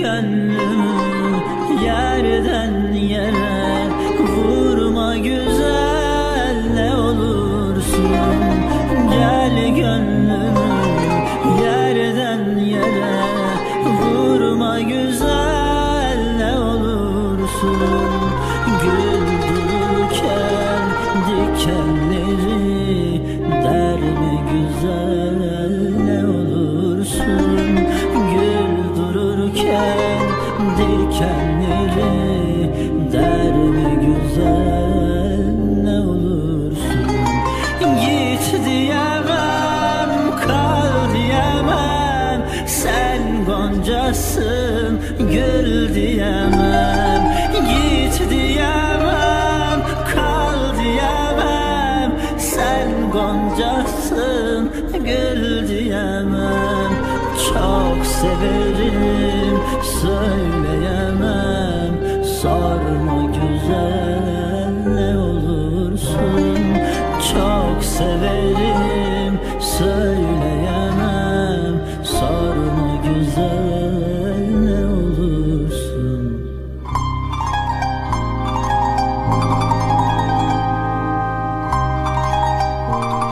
gönlümü yerden yere Vurma güzel ne olursun. Gel gönlümü yerden yere Vurma güzel ne olursun. Güldürürken dikenleri Derme güzel ne olursun dikenleri Derme güzel ne olursun. Git diyemem kal diyemem Sen goncasın gül diyemem. Git diyemem kal diyemem Sen goncasın gül diyemem. Çok severim sarma güzel